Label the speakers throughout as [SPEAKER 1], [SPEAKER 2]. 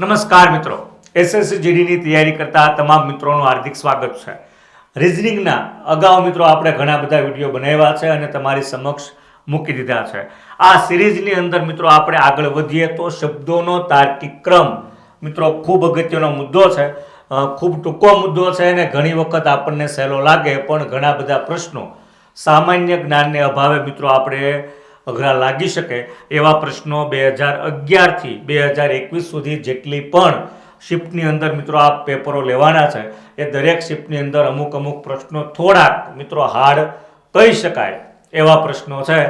[SPEAKER 1] નમસ્કાર મિત્રો. એસએસસી જીડીની તૈયારી કરતા તમામ મિત્રોનું હાર્દિક સ્વાગત છે. રિઝનિંગના અગાઉ મિત્રો આપણે ઘણા બધા વીડિયો બનાવ્યા છે અને તમારી સમક્ષ મૂકી દીધા છે. આ સિરીઝની અંદર મિત્રો આપણે આગળ વધીએ તો શબ્દોનો તાર્કિક ક્રમ મિત્રો ખૂબ અગત્યનો મુદ્દો છે. ખૂબ ટૂંકો મુદ્દો છે અને ઘણી વખત આપણને સહેલો લાગે પણ ઘણા બધા પ્રશ્નો સામાન્ય જ્ઞાનને અભાવે મિત્રો આપણે અઘરા લાગી શકે એવા પ્રશ્નો બે હજાર અગિયારથી બે હજાર એકવીસ સુધી જેટલી પણ શિફ્ટની અંદર મિત્રો આ પેપરો લેવાના છે, એ દરેક શિફ્ટની અંદર અમુક અમુક પ્રશ્નો થોડાક મિત્રો હાર્ડ કહી શકાય એવા પ્રશ્નો છે.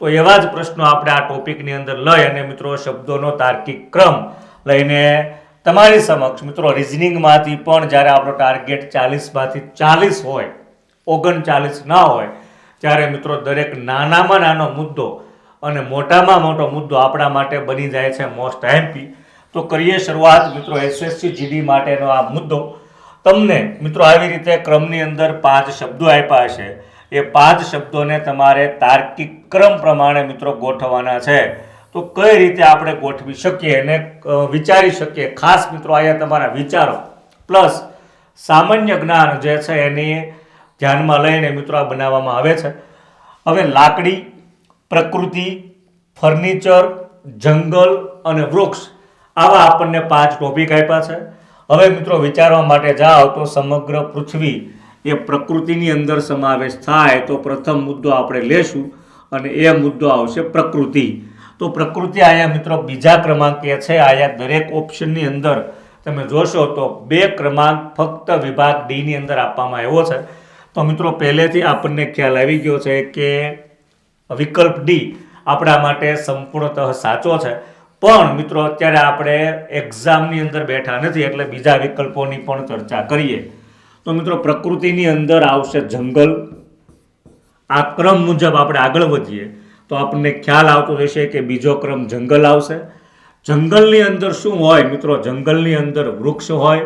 [SPEAKER 1] તો એવા જ પ્રશ્નો આપણે આ ટોપિકની અંદર લઈ અને મિત્રો શબ્દોનો તાર્કિક ક્રમ લઈને તમારી સમક્ષ મિત્રો રિઝનિંગમાંથી પણ જ્યારે આપણો ટાર્ગેટ ચાલીસમાંથી ચાલીસ હોય, ઓગણચાલીસ ના હોય ત્યારે મિત્રો, દરેક નાનામાં નાનો મુદ્દો અને મોટામાં મોટો મુદ્દો આપણા માટે બની જાય છે મોસ્ટ હેમ્પી તો કરીએ શરૂઆત મિત્રો એસએસસી જીડી માટેનો આ મુદ્દો. તમને મિત્રો, આવી રીતે ક્રમની અંદર પાંચ શબ્દો આપ્યા છે. એ પાંચ શબ્દોને તમારે તાર્કિક ક્રમ પ્રમાણે મિત્રો ગોઠવવાના છે. તો કઈ રીતે આપણે ગોઠવી શકીએ અને વિચારી શકીએ? ખાસ મિત્રો, અહીંયા તમારા વિચારો. પ્લસ સામાન્ય જ્ઞાન જે છે એની ધ્યાનમાં લઈને મિત્રો આ બનાવવામાં આવે છે. હવે લાકડી, પ્રકૃતિ, ફર્નિચર, જંગલ અને વૃક્ષ આવા આપણને પાંચ ટોપિક આપ્યા છે. હવે મિત્રો વિચારવા માટે જાઓ તો સમગ્ર પૃથ્વી એ પ્રકૃતિની અંદર સમાવેશ થાય તો પ્રથમ મુદ્દો આપણે લેશું અને એ મુદ્દો આવશે પ્રકૃતિ. તો પ્રકૃતિ આયા મિત્રો બીજા ક્રમાંકે છે. આયા દરેક ઓપ્શનની અંદર તમે જોશો તો બે ક્રમાંક ફક્ત વિભાગ ડીની અંદર આપવામાં આવ્યો છે. તો મિત્રો, પહેલેથી આપણને ખ્યાલ આવી ગયો છે કે વિકલ્પ ડી આપણા માટે સંપૂર્ણતઃ સાચો છે. પણ મિત્રો, અત્યારે આપણે એક્ઝામની અંદર બેઠા નથી, એટલે બીજા વિકલ્પોની પણ ચર્ચા કરીએ. તો મિત્રો, પ્રકૃતિની અંદર આવશે જંગલ. આ ક્રમ મુજબ આપણે આગળ વધીએ. તો આપણને ખ્યાલ આવતો રહેશે કે બીજો ક્રમ જંગલ આવશે. જંગલની અંદર શું હોય? મિત્રો, જંગલની અંદર વૃક્ષ હોય,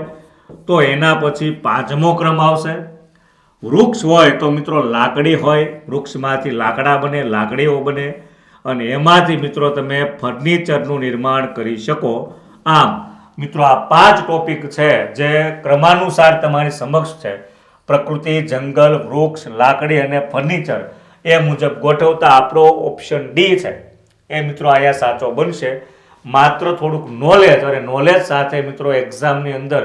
[SPEAKER 1] તો એના પછી પાંચમો ક્રમ આવશે. વૃક્ષ હોય તો મિત્રો લાકડી હોય, વૃક્ષમાંથી લાકડા બને, લાકડીઓ બને અને એમાંથી મિત્રો તમે ફર્નિચરનું નિર્માણ કરી શકો. આમ, મિત્રો આ પાંચ ટોપિક છે જે ક્રમાનુસાર તમારી સમક્ષ છે. પ્રકૃતિ, જંગલ, વૃક્ષ, લાકડી અને ફર્નિચર એ મુજબ ગોઠવતા આપણો ઓપ્શન ડી છે. એ મિત્રો અહીંયા સાચો બનશે. માત્ર થોડુંક નોલેજ અને નોલેજ સાથે મિત્રો એક્ઝામની અંદર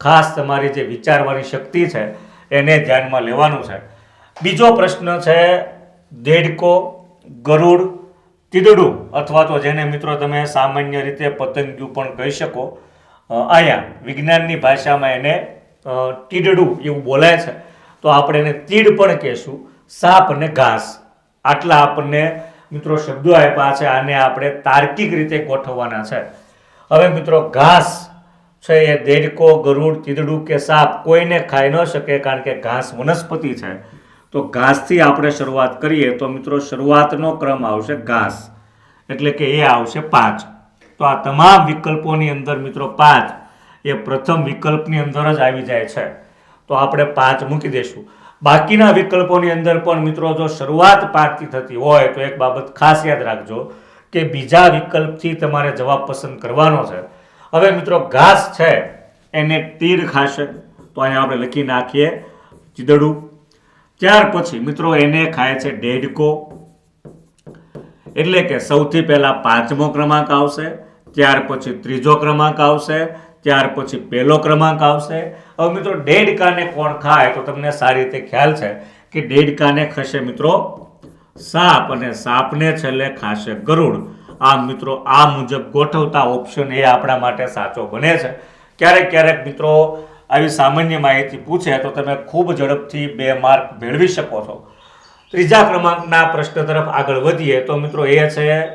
[SPEAKER 1] ખાસ તમારી જે વિચારવાની શક્તિ છે એને ધ્યાનમાં લેવાનું છે. બીજો પ્રશ્ન છે દેડકો ગરુડ તીદડું અથવા તો જેને મિત્રો તમે સામાન્ય રીતે પતંગિયું પણ કહી શકો અહીંયા વિજ્ઞાનની ભાષામાં એને અ, તીડડું એવું બોલાય છે. તો આપણે એને તીડ પણ કહેશું સાપ અને ઘાસ. આટલા આપણને મિત્રો શબ્દો આપ્યા છે આને આપણે તાર્કિક રીતે ગોઠવવાના છે. હવે મિત્રો ઘાસ છે એ દેડકો, ગરુડ ચીદડું કે સાપ કોઈને ખાઈ ન શકે કારણ કે ઘાસ વનસ્પતિ છે. તો ઘાસથી આપણે શરૂઆત કરીએ તો મિત્રો શરૂઆતનો ક્રમ આવશે ઘાસ. એટલે કે એ આવશે પાંચ. તો આ તમામ વિકલ્પોની અંદર મિત્રો પાંચ એ પ્રથમ વિકલ્પની અંદર જ આવી જાય છે. તો આપણે પાંચ મૂકી દઈશું. બાકીના વિકલ્પોની અંદર પણ મિત્રો જો શરૂઆત પાંચથી થતી હોય તો એક બાબત ખાસ યાદ રાખજો કે બીજા વિકલ્પથી તમારે જવાબ પસંદ કરવાનો છે. હવે મિત્રો ઘાસ છે, એને તીર ખાશે. તો અહીંયા આપણે લખી નાખીએ ચીદડું. ત્યાર પછી મિત્રો એને ખાય છે ડેડકો. એટલે કે સૌથી પહેલા પાંચમો ક્રમાંક આવશે, ત્યાર પછી ત્રીજો ક્રમાંક આવશે, ત્યાર પછી પહેલો ક્રમાંક આવશે. હવે મિત્રો ડેડકાને કોણ ખાય? તો તમને સારી રીતે ખ્યાલ છે કે ડેડકાને ખસે મિત્રો સાપ અને સાપને છેલ્લે ખાશે ગરુડ. આમ મિત્રો, આ મુજબ ગોઠવતા ઓપ્શન એ આપણા માટે સાચો બને છે. ક્યારેક ક્યારેક મિત્રો, આવી સામાન્ય માહિતી પૂછે તો તમે ખૂબ ઝડપથી બે માર્ક મેળવી શકો છો. ત્રીજા ક્રમાંકના પ્રશ્ન તરફ આગળ વધીએ તો મિત્રો એ છે,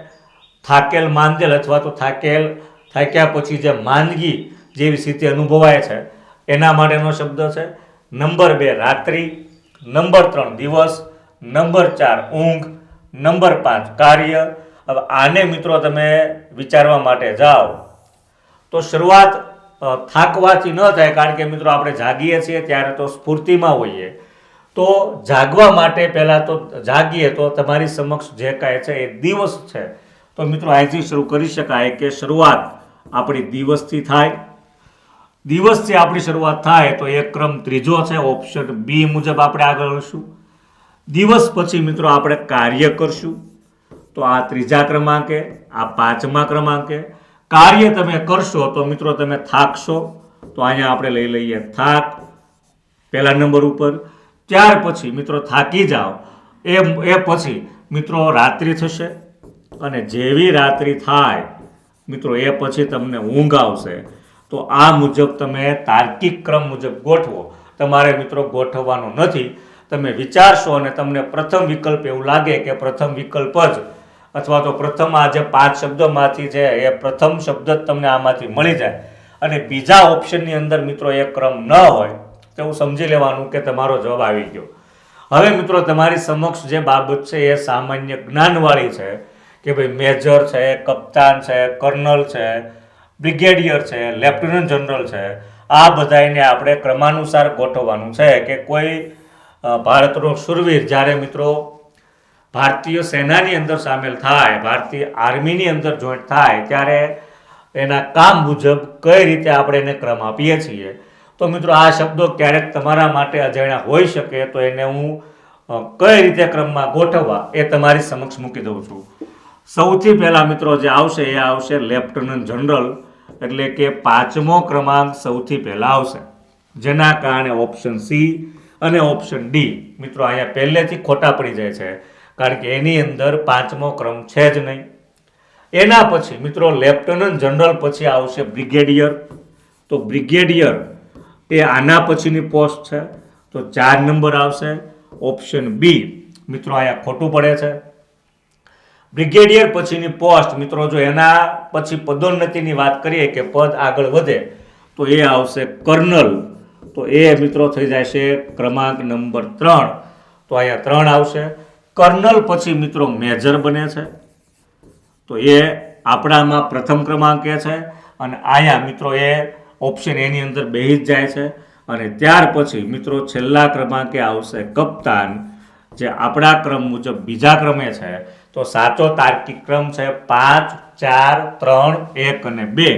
[SPEAKER 1] થાકેલ માંદેલ અથવા તો થાકેલ, થાક્યા પછી જે માંદગી જેવી સ્થિતિ અનુભવાય છે, એના માટેનો શબ્દ છે. નંબર બે, રાત્રિ. નંબર ત્રણ, દિવસ. નંબર ચાર, ઊંઘ. નંબર પાંચ, કાર્ય. હવે આને મિત્રો તમે વિચારવા માટે જાઓ. તો શરૂઆત થાકવાથી ન થાય, કારણ કે મિત્રો આપણે જાગીએ છીએ ત્યારે તો સ્ફૂર્તિમાં હોઈએ. તો જાગવા માટે પહેલાં તો જાગીએ તો તમારી સમક્ષ જે કાંઈ છે એ દિવસ છે. તો મિત્રો અહીંથી શરૂ કરી શકાય કે શરૂઆત આપણી દિવસથી થાય. દિવસથી આપણી શરૂઆત થાય તો એક ક્રમ ત્રીજો છે ઓપ્શન બી મુજબ આપણે આગળ વધશું દિવસ પછી મિત્રો આપણે કાર્ય કરશું. તો આ ત્રીજા ક્રમાંકે, આ પાંચમા ક્રમાંકે કાર્ય તમે કરશો તો મિત્રો તમે થાકશો. તો અહીંયા આપણે લઈ લઈએ થાક, પહેલા નંબર ઉપર. ત્યાર પછી મિત્રો થાકી જાઓ. એ એ પછી મિત્રો રાત્રિ થશે અને જેવી રાત્રિ થાય, મિત્રો એ પછી તમને ઊંઘ આવશે. તો આ મુજબ તમે તાર્કિક ક્રમ મુજબ ગોઠવો. તમારે મિત્રો ગોઠવવાનો નથી. તમે વિચારશો અને તમને પ્રથમ વિકલ્પ એવું લાગે કે પ્રથમ વિકલ્પ જ અથવા તો પ્રથમ આ જે પાંચ શબ્દોમાંથી છે, એ પ્રથમ શબ્દ જ તમને આમાંથી મળી જાય. અને બીજા ઓપ્શનની અંદર મિત્રો એ ક્રમ ન હોય, તો હું સમજી લેવાનું કે તમારો જવાબ આવી ગયો. હવે મિત્રો તમારી સમક્ષ જે બાબત છે, એ સામાન્ય જ્ઞાનવાળી છે કે ભાઈ મેજર છે, કપ્તાન છે, કર્નલ છે, બ્રિગેડિયર છે, લેફ્ટનન્ટ જનરલ છે, આ બધાને આપણે ક્રમાનુસાર ગોઠવવાનું છે કે કોઈ ભારતનો શુરવીર જ્યારે મિત્રો ભારતીય સેનાની અંદર સામેલ થાય, ભારતીય આર્મીની અંદર જોઈન્ટ થાય, ત્યારે એના કામ મુજબ કઈ રીતે આપણે એને ક્રમ આપીએ છીએ? તો મિત્રો આ શબ્દો ક્યારેક તમારા માટે અજાણ્યા હોઈ શકે, તો એને હું કઈ રીતે ક્રમમાં ગોઠવવા એ તમારી સમક્ષ મૂકી દઉં છું. સૌથી પહેલા મિત્રો જે આવશે એ આવશે લેફ્ટનન્ટ જનરલ, એટલે કે પાંચમો ક્રમાંક સૌથી પહેલા આવશે. જેના કારણે ઓપ્શન સી અને ઓપ્શન ડી મિત્રો અહીંયા પહેલેથી ખોટા પડી જાય છે. કારણ કે એની અંદર પાંચમો ક્રમ છે જ નહીં. એના પછી મિત્રો લેફ્ટનન્ટ જનરલ પછી આવશે બ્રિગેડિયર. તો બ્રિગેડિયર એ આના પછીની પોસ્ટ છે. તો ચાર નંબર આવશે. ઓપ્શન બી મિત્રો અહીંયા ખોટું પડે છે. બ્રિગેડિયર પછીની પોસ્ટ મિત્રો જો એના પછી પદોન્નતિની વાત કરીએ કે પદ આગળ વધે, તો એ આવશે કર્નલ. તો એ મિત્રો થઈ જશે ક્રમાંક નંબર ત્રણ. તો અહીંયા ત્રણ આવશે. કર્નલ પછી મિત્રો મેજર બને છે. તો એ આપણામાં પ્રથમ ક્રમાંકે છે અને આયા મિત્રો એ ઓપ્શન એની અંદર બેહી જ જાય છે. અને ત્યાર પછી મિત્રો છેલ્લા ક્રમાંકે આવશે કપ્તાન, જે આપણા ક્રમ મુજબ બીજા ક્રમે છે. તો સાચો તાર્કિક ક્રમ છે પાંચ, ચાર, ત્રણ, એક અને બે.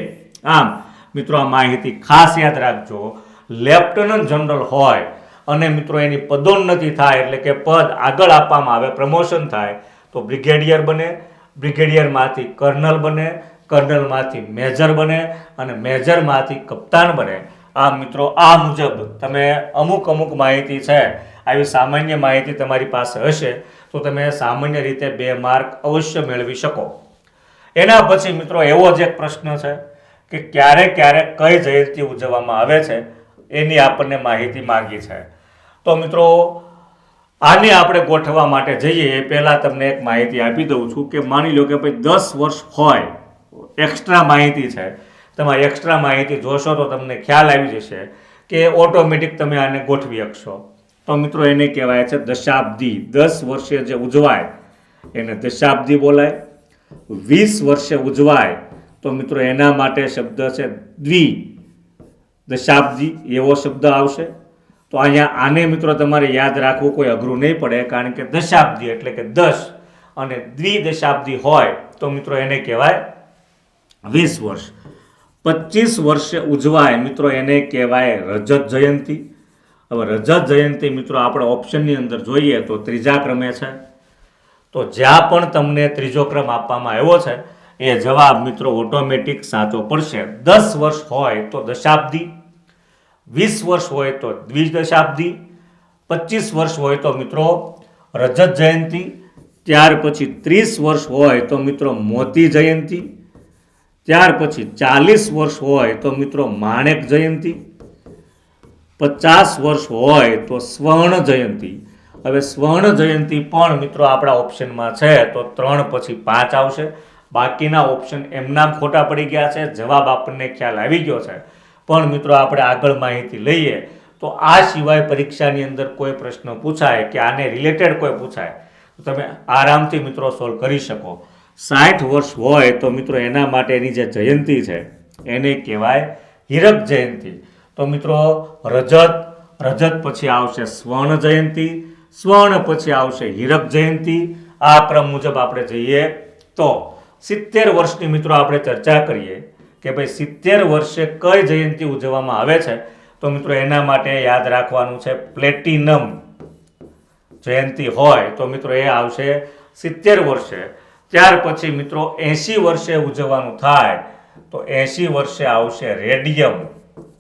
[SPEAKER 1] આમ, મિત્રો આ માહિતી ખાસ યાદ રાખજો. લેફ્ટનન્ટ જનરલ હોય અને મિત્રો, એની પદોન્નતિ થાય એટલે કે પદ આગળ આપવામાં આવે, પ્રમોશન થાય, તો બ્રિગેડિયર બને, બ્રિગેડિયરમાંથી કર્નલ બને, કર્નલમાંથી મેજર બને અને મેજરમાંથી કપ્તાન બને. આ મિત્રો, આ મુજબ તમે અમુક અમુક માહિતી છે, આવી સામાન્ય માહિતી તમારી પાસે હશે, તો તમે સામાન્ય રીતે બે માર્ક અવશ્ય મેળવી શકો. એના પછી મિત્રો, એવો જ એક પ્રશ્ન છે કે ક્યારે ક્યારે કઈ જયંતિ ઉજવવામાં આવે છે, એની આપણને માહિતી માંગી છે. તો મિત્રો, આને આપણે ગોઠવવા માટે જઈએ. એ પહેલાં તમને એક માહિતી આપી દઉં છું કે માની લો કે ભાઈ દસ વર્ષ હોય એક્સ્ટ્રા માહિતી છે. તમારે એક્સ્ટ્રા માહિતી જોશો તો તમને ખ્યાલ આવી જશે કે ઓટોમેટિક તમે આને ગોઠવી શકશો. તો મિત્રો, એને કહેવાય છે દશાબ્દી. દસ વર્ષે જે ઉજવાય, એને દશાબ્દી બોલાય. વીસ વર્ષે ઉજવાય, તો મિત્રો, એના માટે શબ્દ છે દ્વિ. દશાબ્દી એવો શબ્દ આવશે. તો અહીંયા આને મિત્રો તમારે યાદ રાખવું કોઈ અઘરું નહીં પડે, કારણ કે દશાબ્દી એટલે કે દસ અને દ્વિદશાબ્દી હોય તો મિત્રો એને કહેવાય વીસ વર્ષ. પચીસ વર્ષે ઉજવાય મિત્રો એને કહેવાય રજત જયંતી. હવે રજત જયંતી મિત્રો આપણે ઓપ્શનની અંદર જોઈએ તો ત્રીજા ક્રમે છે. તો જ્યાં પણ તમને ત્રીજો ક્રમ આપવામાં આવ્યો છે, એ જવાબ મિત્રો ઓટોમેટિક સાચો પડશે. દસ વર્ષ હોય તો દશાબ્દી વીસ વર્ષ હોય તો દ્વિદશાબ્દી પચીસ વર્ષ હોય તો મિત્રો રજત જયંતી, ત્યાર પછી ત્રીસ વર્ષ હોય તો મિત્રો મોતી જયંતી, ત્યાર પછી ચાલીસ વર્ષ હોય તો મિત્રો માણેક જયંતી, પચાસ વર્ષ હોય તો સ્વર્ણ જયંતી. હવે સ્વર્ણ જયંતી પણ મિત્રો આપણા ઓપ્શનમાં છે, તો ત્રણ પછી પાંચ આવશે. બાકીના ઓપ્શન એમનામ ખોટા પડી ગયા છે, જવાબ આપણને ખ્યાલ આવી ગયો છે. પણ મિત્રો આપણે આગળ માહિતી લઈએ, તો આ સિવાય પરીક્ષાની અંદર કોઈ પ્રશ્ન પૂછાય કે આને રિલેટેડ કોઈ પૂછાય, તો તમે આરામથી મિત્રો સોલ્વ કરી શકો. સાઠ વર્ષ હોય તો મિત્રો એના માટેની જે જયંતી છે, એને કહેવાય હીરક જયંતી. તો મિત્રો રજત રજત પછી આવશે સ્વર્ણ જયંતી, સ્વર્ણ પછી આવશે હીરક જયંતી. આ ક્રમ મુજબ આપણે જઈએ. તો સિત્તેર વર્ષની મિત્રો આપણે ચર્ચા કરીએ. કે ભાઈ સિત્તેર વર્ષે કઈ જયંતિ ઉજવવામાં આવે છે? તો મિત્રો એના માટે યાદ રાખવાનું છે પ્લેટિનમ. જયંતિ હોય તો મિત્રો એ આવશે સિત્તેર વર્ષે. ત્યાર પછી મિત્રો એંશી વર્ષે ઉજવવાનું થાય તો એંશી વર્ષે આવશે રેડિયમ.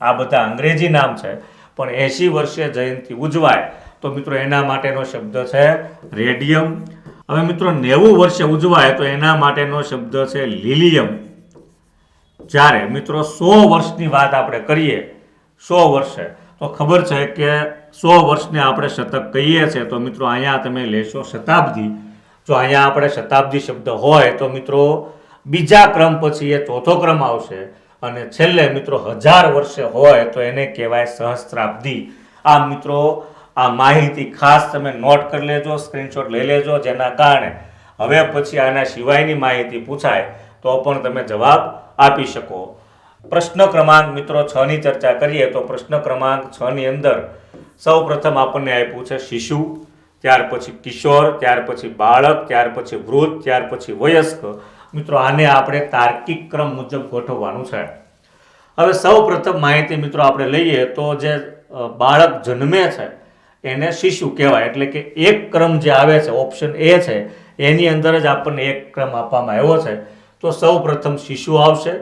[SPEAKER 1] આ બધા અંગ્રેજી નામ છે, પણ એંશી વર્ષે જયંતિ ઉજવાય. તો મિત્રો એના માટેનો શબ્દ છે રેડિયમ. હવે મિત્રો નેવું વર્ષે ઉજવાય તો એના માટેનો શબ્દ છે લિલિયમ. જ્યારે મિત્રો સો વર્ષની વાત આપણે કરીએ, સો વર્ષે, તો ખબર છે કે સો વર્ષને આપણે શતક કહીએ છીએ તો મિત્રો અહીંયા તમે લેશો શતાબ્દી. જો અહીંયા આપણે શતાબ્દી શબ્દ હોય, તો મિત્રો બીજા ક્રમ પછી એ ચોથો ક્રમ આવશે. અને છેલ્લે મિત્રો હજાર વર્ષે હોય, તો એને કહેવાય સહસ્ત્રાબ્દી. આ મિત્રો, આ માહિતી ખાસ તમે નોટ કરી લેજો, સ્ક્રીનશોટ લઈ લેજો, જેના કારણે હવે પછી આના સિવાયની માહિતી પૂછાય, તો પણ તમે જવાબ આપી શકો. પ્રશ્ન ક્રમાંક મિત્રો છ ની ચર્ચા કરીએ તો પ્રશ્ન ક્રમાંક છ ની અંદર સૌ પ્રથમ આપણને આપ્યું છે શિશુ, ત્યાર પછી કિશોર, ત્યાર પછી બાળક, ત્યાર પછી વૃદ્ધ, ત્યાર પછી વયસ્ક. મિત્રો, આને આપણે તાર્કિક ક્રમ મુજબ ગોઠવવાનું છે. હવે સૌ પ્રથમ માહિતી મિત્રો આપણે લઈએ તો જે બાળક જન્મે છે, એને શિશુ કહેવાય. એટલે કે એક ક્રમ જે આવે છે, ઓપ્શન એ છે, એની અંદર જ આપણને એક ક્રમ આપવામાં આવ્યો છે. તો સૌ પ્રથમ શિશુ આવશે,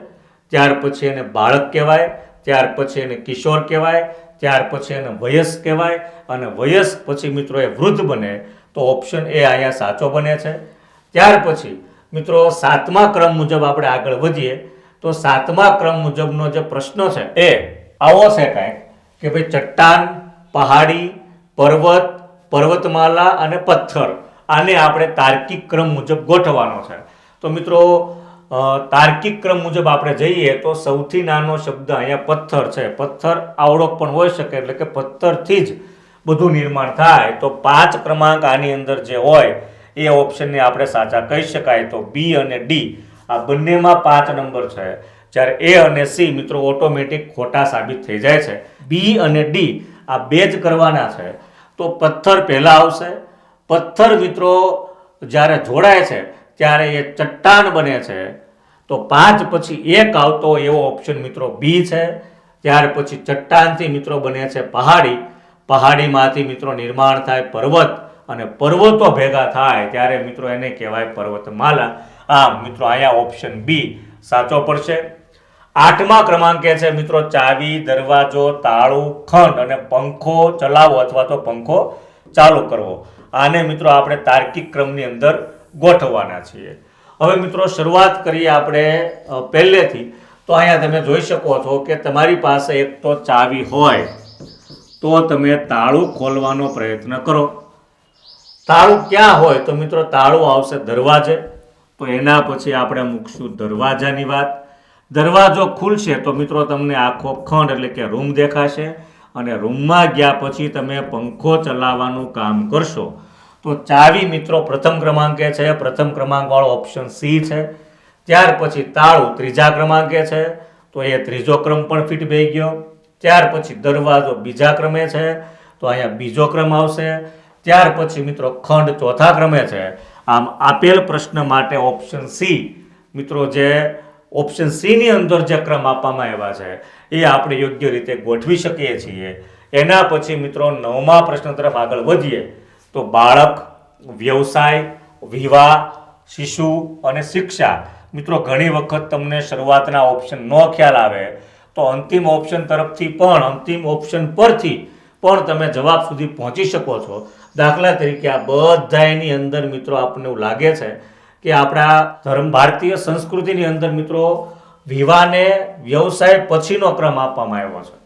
[SPEAKER 1] ત્યાર પછી એને બાળક કહેવાય, ત્યાર પછી એને કિશોર કહેવાય, ત્યાર પછી એને વયસ્ક કહેવાય અને વયસ્ક પછી મિત્રો એ વૃદ્ધ બને તો ઓપ્શન એ અહીંયા સાચો બને છે. ત્યાર પછી મિત્રો સાતમા ક્રમ મુજબ આપણે આગળ વધીએ, તો સાતમા ક્રમ મુજબનો જે પ્રશ્ન છે એ આવો છે કાંઈક, કે ભાઈ ચટ્ટાન, પહાડી, પર્વત, પર્વતમાલા અને પથ્થર, આને આપણે તાર્કિક ક્રમ મુજબ ગોઠવવાનો છે. તો મિત્રો તાર્કિક ક્રમ મુજબ આપણે જઈએ તો સૌથી નાનો શબ્દ અહીંયા પથ્થર છે. પથ્થર આવડો પણ હોઈ શકે, એટલે કે પથ્થરથી જ બધું નિર્માણ થાય. તો પાંચ ક્રમાંક આની અંદર જે હોય, એ ઓપ્શનને આપણે સાચા કહી શકાય. તો બી અને ડી આ બંનેમાં પાંચ નંબર છે. જ્યારે એ અને સી મિત્રો ઓટોમેટિક ખોટા સાબિત થઈ જાય છે. બી અને ડી આ બે જ કરવાના છે. તો પથ્થર પહેલાં આવશે. પથ્થર મિત્રો જ્યારે જોડાય છે, ત્યારે એ ચટ્ટાન બને છે. તો પાંચ પછી એક આવતો એવો ઓપ્શન મિત્રો બી છે. ત્યાર પછી ચટ્ટાનથી મિત્રો બને છે પહાડી. પહાડીમાંથી મિત્રો નિર્માણ થાય પર્વત અને પર્વતો ભેગા થાય ત્યારે મિત્રો એને કહેવાય પર્વતમાલા. આ મિત્રો અહીંયા ઓપ્શન બી સાચો પડશે. આઠમા ક્રમાંકે છે મિત્રો ચાવી, દરવાજો, તાળું, ખંડ અને પંખો ચલાવો અથવા તો પંખો ચાલુ કરવો. આને મિત્રો આપણે તાર્કિક ક્રમની અંદર ગોઠવવાના છીએ. હવે મિત્રો, શરૂઆત કરીએ આપણે પહેલેથી. તો અહીંયા તમે જોઈ શકો છો કે તમારી પાસે એક તો ચાવી હોય, તો તમે તાળું ખોલવાનો પ્રયત્ન કરો. તાળું ક્યાં હોય? તો મિત્રો, તાળું આવશે દરવાજે. તો એના પછી આપણે મૂકશું દરવાજાની વાત. દરવાજો ખુલશે તો મિત્રો, તમને આખો ખંડ એટલે કે રૂમ દેખાશે અને રૂમમાં ગયા પછી તમે પંખો ચલાવવાનું કામ કરશો. તો ચાવી મિત્રો પ્રથમ ક્રમાંકે છે. પ્રથમ ક્રમાંકવાળો ઓપ્શન સી છે. ત્યાર પછી તાળું ત્રીજા ક્રમાંકે છે. તો એ ત્રીજો ક્રમ પણ ફિટ થઈ ગયો. ત્યાર પછી દરવાજો બીજા ક્રમે છે. તો અહીંયા બીજો ક્રમ આવશે. ત્યાર પછી મિત્રો ખંડ ચોથા ક્રમે છે. આમ આપેલ પ્રશ્ન માટે ઓપ્શન સી મિત્રો જે ઓપ્શન સી ની અંદર જે ક્રમ આપવામાં આવ્યા છે, એ આપણે યોગ્ય રીતે ગોઠવી શકીએ છીએ. એના પછી મિત્રો નવમા પ્રશ્ન તરફ આગળ વધીએ. તો બાળક, વ્યવસાય, વિવાહ, શિશુ અને શિક્ષા. મિત્રો, ઘણી વખત તમને શરૂઆતના ઓપ્શન ન ખ્યાલ આવે તો અંતિમ ઓપ્શન તરફથી પણ, અંતિમ ઓપ્શન પરથી પણ તમે જવાબ સુધી પહોંચી શકો છો. દાખલા તરીકે આ બધાની અંદર મિત્રો આપણને એવું લાગે છે કે આપણા ધર્મ, ભારતીય સંસ્કૃતિની અંદર મિત્રો વિવાહને વ્યવસાય પછીનો ક્રમ આપવામાં આવ્યો છે.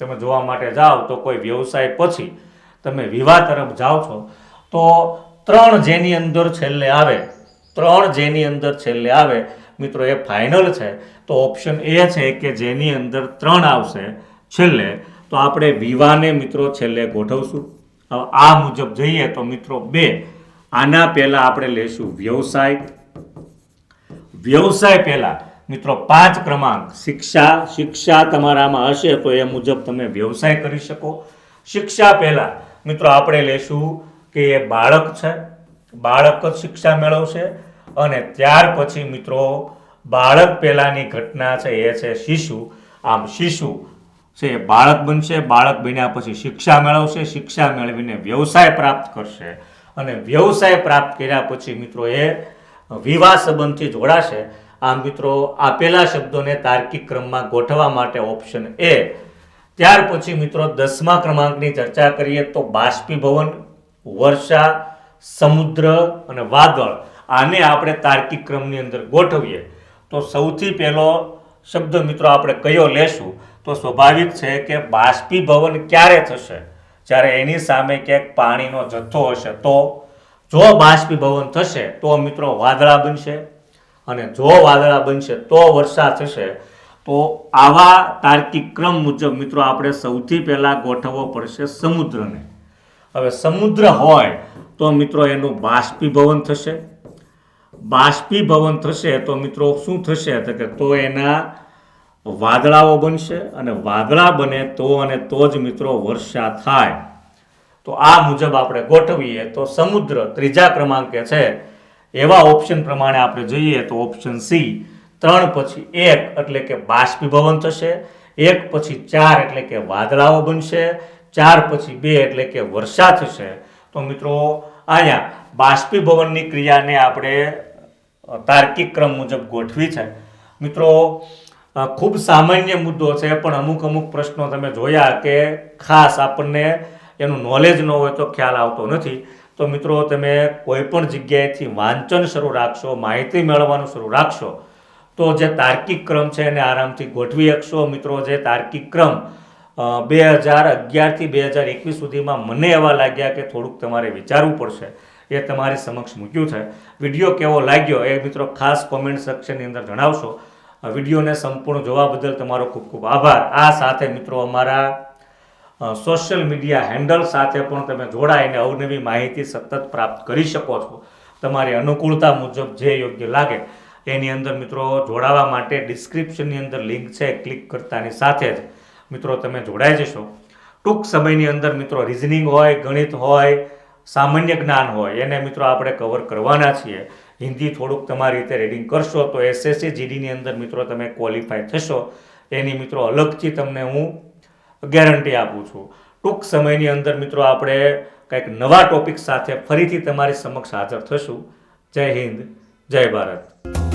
[SPEAKER 1] તમે જોવા માટે જાઓ તો કોઈ વ્યવસાય પછી તમે વિવાહ તરફ જાઓ છો, તો ત્રણ જેની અંદર છેલ્લે આવે, ત્રણ જેની અંદર છેલ્લે આવે, મિત્રો, એ ફાઇનલ છે. તો ઓપ્શન એ છે કે જેની અંદર ત્રણ આવશે છેલ્લે, તો આપણે વિવાહને, મિત્રો, છેલ્લે ગોઠવશું. હવે આ મુજબ જઈએ તો, મિત્રો, બે. આના પહેલાં આપણે લેશું વ્યવસાય. વ્યવસાય પહેલાં, મિત્રો, પાંચ ક્રમાંક. શિક્ષા શિક્ષા તમારામાં હશે તો એ મુજબ તમે વ્યવસાય કરી શકો. શિક્ષા પહેલા મિત્રો, આપણે લેશું કે એ બાળક છે. બાળક જ શિક્ષા મેળવશે અને ત્યાર પછી મિત્રો, બાળક પહેલાની ઘટના છે એ છે શિશુ. આમ શિશુ છે એ બાળક બનશે, બાળક બન્યા પછી શિક્ષા મેળવશે, શિક્ષા મેળવીને વ્યવસાય પ્રાપ્ત કરશે. અને વ્યવસાય પ્રાપ્ત કર્યા પછી મિત્રો એ વિવાહ સંબંધથી જોડાશે. આમ મિત્રો આપેલા શબ્દોને તાર્કિક ક્રમમાં ગોઠવવા માટે ઓપ્શન એ ત્યાર પછી મિત્રો દસમા ક્રમાંકની ચર્ચા કરીએ તો બાષ્પીભવન, વર્ષા, સમુદ્ર અને વાદળ. આને આપણે તાર્કિક ક્રમની અંદર ગોઠવીએ. તો સૌથી પહેલો શબ્દ મિત્રો આપણે કયો લેશું? તો સ્વાભાવિક છે કે બાષ્પીભવન ક્યારે થશે? જ્યારે એની સામે ક્યાંક પાણીનો જથ્થો હશે, તો જો બાષ્પીભવન થશે, તો મિત્રો વાદળા બનશે અને જો વાદળા બનશે, તો વર્ષા થશે. તો આવા તાર્કિક ક્રમ મુજબ મિત્રો આપણે સૌથી પહેલાં ગોઠવવો પડશે સમુદ્રને. હવે સમુદ્ર હોય તો મિત્રો એનું બાષ્પીભવન થશે. બાષ્પીભવન થશે તો મિત્રો શું થશે? તો કે તો એના વાદળાઓ બનશે અને વાદળા બને તો અને તો જ મિત્રો વર્ષા થાય. તો આ મુજબ આપણે ગોઠવીએ તો સમુદ્ર ત્રીજા ક્રમાંકે છે. એવા ઓપ્શન પ્રમાણે આપણે જોઈએ તો ઓપ્શન સી ત્રણ પછી એક એટલે કે બાષ્પીભવન થશે, એક પછી ચાર એટલે કે વાદળાઓ બનશે, ચાર પછી બે એટલે કે વર્ષા થશે. તો મિત્રો, અહીંયા બાષ્પીભવનની ક્રિયાને આપણે તાર્કિક ક્રમ મુજબ ગોઠવી છે. મિત્રો ખૂબ સામાન્ય મુદ્દો છે, પણ અમુક અમુક પ્રશ્નો તમે જોયા કે ખાસ આપણને એનું નોલેજ ન હોય તો ખ્યાલ આવતો નથી. તો મિત્રો, તમે કોઈ પણ જગ્યાએથી વાંચન શરૂ રાખશો, માહિતી મેળવવાનું શરૂ રાખશો તો જે તાર્કિક ક્રમ છે એને આરામથી ગોઠવી શકશો. મિત્રો, જે તાર્કિક ક્રમ બે હજાર અગિયારથી બે હજાર એકવીસ સુધીમાં મને એવા લાગ્યા કે થોડુંક તમારે વિચારવું પડશે. એ તમારી સમક્ષ મૂક્યું છે. વીડિયો કેવો લાગ્યો એ મિત્રો ખાસ કોમેન્ટ સેક્શનની અંદર જણાવશો. વિડીયોને સંપૂર્ણ જોવા બદલ તમારો ખૂબ ખૂબ આભાર. આ સાથે મિત્રો અમારા સોશિયલ મીડિયા હેન્ડલ સાથે પણ તમે જોડાઈને અવનવી માહિતી સતત પ્રાપ્ત કરી શકો છો. તમારી અનુકૂળતા મુજબ જે યોગ્ય લાગે એની અંદર મિત્રો જોડાવા માટે ડિસ્ક્રિપ્શનની અંદર લિંક છે ક્લિક કરતાની સાથે જ મિત્રો તમે જોડાઈ જશો. ટૂંક સમયની અંદર મિત્રો રિઝનિંગ હોય, ગણિત હોય, સામાન્ય જ્ઞાન હોય, એને મિત્રો આપણે કવર કરવાના છીએ. હિન્દી થોડુંક તમારી રીતે રીડિંગ કરશો તો એસએસસી જીડીની અંદર મિત્રો તમે ક્વોલિફાય થશો. એની મિત્રો અલગથી તમને હું ગેરંટી આપું છું. ટૂંક સમયની અંદર મિત્રો આપણે કંઈક નવા ટોપિક સાથે ફરીથી તમારી સમક્ષ હાજર થશું. જય હિન્દ, જય ભારત.